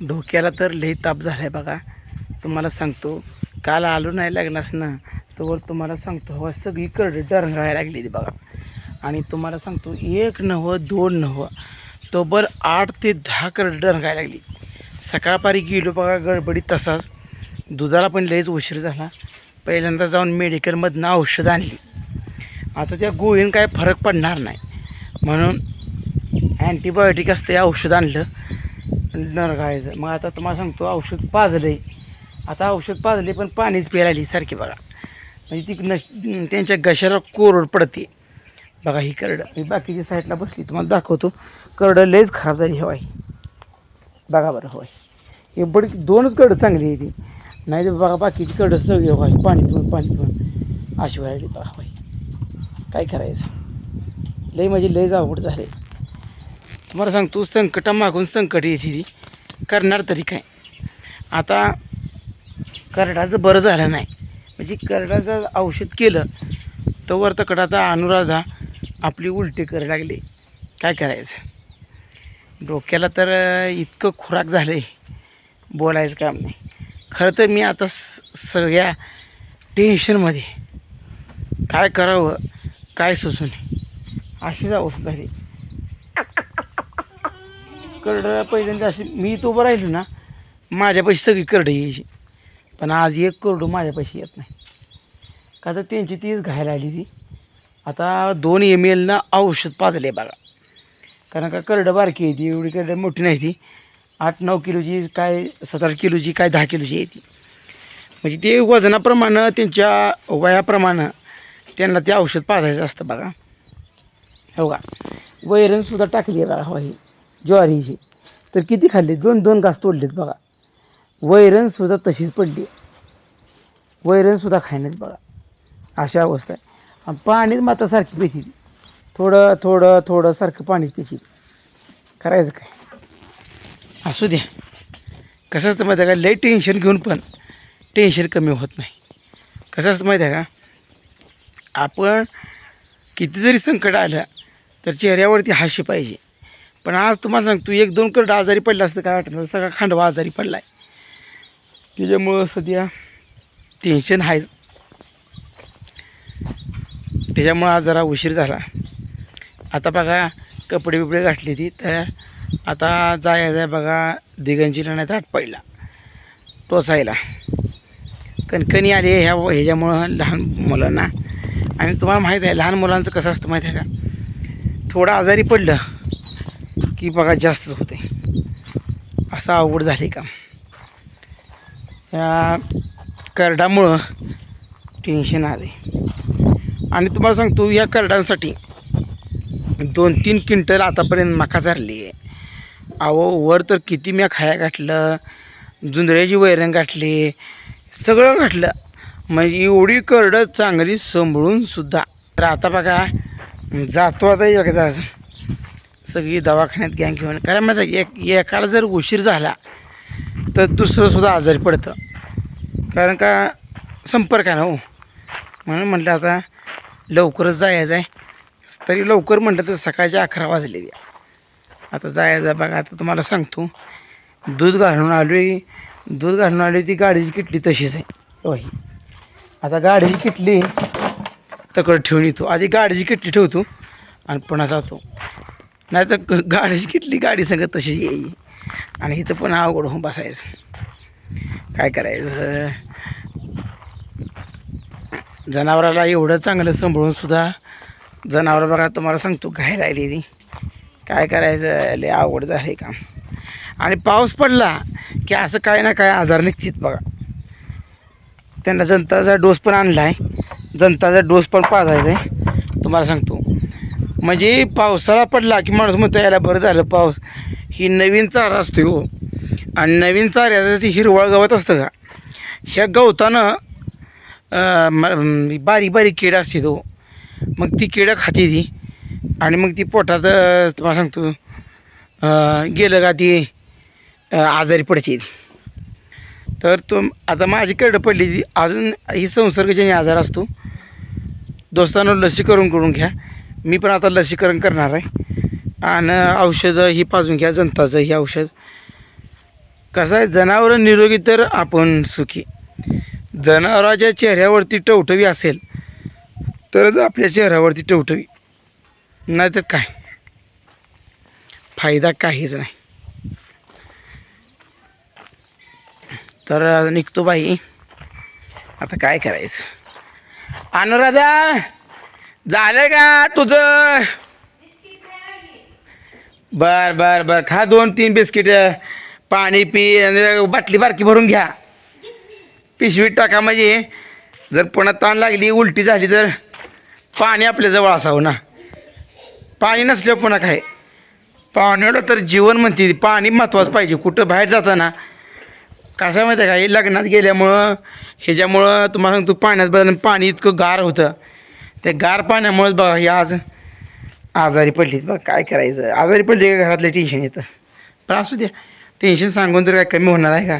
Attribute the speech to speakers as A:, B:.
A: डोक्याला तर लई ताप झाला आहे बघा. तुम्हाला सांगतो काल आलो नाही लागणास ना तर तुम्हाला सांगतो हवा सगळीकडे लागली लागलेली बघा. आणि तुम्हाला सांगतो एक नवं दोन नवं तो बर आठ ते दहा करड डरंगायला लागली. सकाळपारी गेलो बघा गडबडीत तसाच. दुधाला पण लईच उशीर झाला. पहिल्यांदा जाऊन मेडिकलमधनं औषध आणली. आता त्या गोळीनं काय फरक पडणार नाही. म्हणून अँटीबायोटिक असते औषध आणलं. नरगाळायचं मग आता तुम्हाला सांगतो औषध पाजलं आहे आता औषध पाजले पण पाणीच पिरायली सारखी बघा. म्हणजे ती नश त्यांच्या घशाला कोरड पडते. बघा ही करडं. मी बाकीच्या साईडला बसली तुम्हाला दाखवतो. करडं लयच खराब झाली हवाय. बघा बरं होय हे बडी दोनच करडं चांगली आहे ती. नाही तर बघा बाकीची करडं सगळी हवाय. पाणी पिऊन पाणी पिऊन. अशी व्हायला बघा होय काय करायचं? लय म्हणजे लयच अवघड झाले तुम्हाला सांगतो संकटामागून संकट येते ती. करणार तरी काय? आता करडाचं बरं झालं नाही. म्हणजे करडाचं औषध केलं तोवर तकडाचा आता अनुराधा आपली उलटी करू लागली. काय करायचं? डोक्याला तर इतकं खुराक झालं आहे बोलायचं काम नाही. खरं तर मी आता स सगळ्या टेन्शनमध्ये काय करावं? काय सुचू नये? अशीच अवस्था झाली. करडं पहिल्यांदा अशी मी तो उभं राहिलो ना माझ्यापाशी सगळी करडं यायची पण आज एक करडू माझ्यापाशी येत नाही. का तर त्यांची तीच घायला आली ती आता दोन एम एलनं औषध पाजले बघा. कारण का करडं बारकी आहे ती एवढी करडं मोठी नाही ती. आठ नऊ किलोची काय सतरा किलोची काय दहा किलोची आहे ती. म्हणजे ते वजनाप्रमाणे त्यांच्या वयाप्रमाणे त्यांना ते औषध पाजायचं असतं बघा. हो का? वैरणसुद्धा टाकली आहे बघा हो ही. ज्वारीची. तर किती खाल्ली? दोन दोन घास तोडलेत बघा. वैरणसुद्धा तशीच पडली. वैरणसुद्धा खायनात बघा. अशा अवस्था आहे. आणि पाणीच मात्र सारखी पिची थोडं थोडं थोडं सारखं पाणीच पिती करायचं काय? असू द्या. कसं असतं माहिती आहे का? लई टेन्शन घेऊन पण टेन्शन कमी होत नाही. कसं असतं माहिती आहे का? आपण किती जरी संकट आलं तर चेहऱ्यावरती हास्य पाहिजे. पण आज तुम्हाला सांगतो एक दोन करडं आजारी पडला असतं काय वाटणार सगळा खांडवा आजारी पडला आहे त्याच्यामुळं सध्या टेन्शन आहेच त्याच्यामुळं आज जरा उशीर झाला. आता बघा कपडे बिपडे घातले ती तर आता जाय जाय बघा दिगंजीला नाही तर पडला. टोचायला. कणकणी आली ह्या ह्याच्यामुळं लहान मुलांना. आणि तुम्हाला माहीत आहे लहान मुलांचं कसं असतं माहीत आहे का? थोडं आजारी पडलं ती बघा जास्तच होते. असं अवघड झाले का त्या करडामुळं टेन्शन आले आणि तुम्हाला सांगतो या करडांसाठी दोन तीन क्विंटल आतापर्यंत मका झाली आहे. अहो वर तर किती म्या खाया गाठलं जुंदऱ्याची वैरण गाठली सगळं गाठलं म्हणजे एवढी करडं चांगली सांभाळून सुद्धा. तर आता बघा जातो आता एकदाच सगळी दवाखान्यात गँग घेऊन कारण माहिती आहे, एक एकाला जर उशीर झाला तर दुसरंसुद्धा आजारी पडतं. कारण का संपर्क आहे ना हो. म्हणून म्हटलं आता लवकरच जायचं आहे तरी लवकर म्हटलं तर सकाळच्या अकरा वाजले द्या आता जायचं आहे बघा आता तुम्हाला सांगतो. दूध घालून आलो आहे दूध घालून आलो ती गाडीची किटली तशीच आहे. होय. आता गाडीची किटली तकड ठेवून येतो. आधी गाडीची किटली ठेवतो आणि पुन्हा जातो. नाही तर गाडीची किटली गाडी सगळं तशी येई आणि इथं पण अवघड होऊन बसायचं. काय करायचं? जनावराला एवढं चांगलं सांभाळून सुद्धा जनावर बघा तुम्हाला सांगतो घाय राहिलेली. काय करायचं? लय अवघड झालं काम. आणि पाऊस पडला की असं काय ना काय आजार निश्चित बघा. त्यांना जनताचा डोस पण आणला आहे जनताचा डोस पण पाजायचा आहे तुम्हाला सांगतो. म्हणजे पावसाळा पडला की माणूस म्हणतो याला बरं झालं पाऊस. ही नवीन चारा असतो हो. आणि नवीन चाऱ्याचं ते हिरवळ गवत असतं का? ह्या गवतानं बारीक बारीक किड असते तो. मग ती किडं खाते ती. आणि मग ती पोटात तुम्हाला सांगतो गेलं का ती आजारी पडते तर तो आता माझी किडं पडली ती. अजून ही संसर्गजन्य आजार असतो. दोस्तांनो लसीकरण करून घ्या. मी पण आता लसीकरण करणार आहे. आणि औषधं ही पाजून घ्या जनताचं ही औषध. कसं आहे जनावरं निरोगी तर आपण सुखी. जनावराच्या चेहऱ्यावरती टवटवी असेल तरच आपल्या चेहऱ्यावरती टवटवी. नाहीतर काय? फायदा काहीच नाही. तर निघतो बाई. आता काय करायचं? अनुराधा! झालं का तुझं? बर बर बर. खा दोन तीन बिस्किट. पाणी पी आणि बाटली बारकी भरून घ्या. पिशवीत टाका म्हणजे. जर पुन्हा ताण लागली उलटी झाली तर पाणी आपल्याजवळ असावं ना. पाणी नसल्यावर पुन्हा काय? पाण्याला तर जीवन म्हणते. पाणी महत्त्वाचं पाहिजे. कुठं बाहेर जाताना. कसं माहिती आहे का? हे लग्नात गेल्यामुळं ह्याच्यामुळं तुम्हाला सांगतो पाण्यात बदल पाणी इतकं गार होतं. ते गार पाण्यामुळेच बघा हे आज आजारी पडलीत बघ काय करायचं? आजारी पडली का घरातलं टेन्शन येतं? पण असू द्या टेन्शन सांगून तर काय कमी होणार आहे का?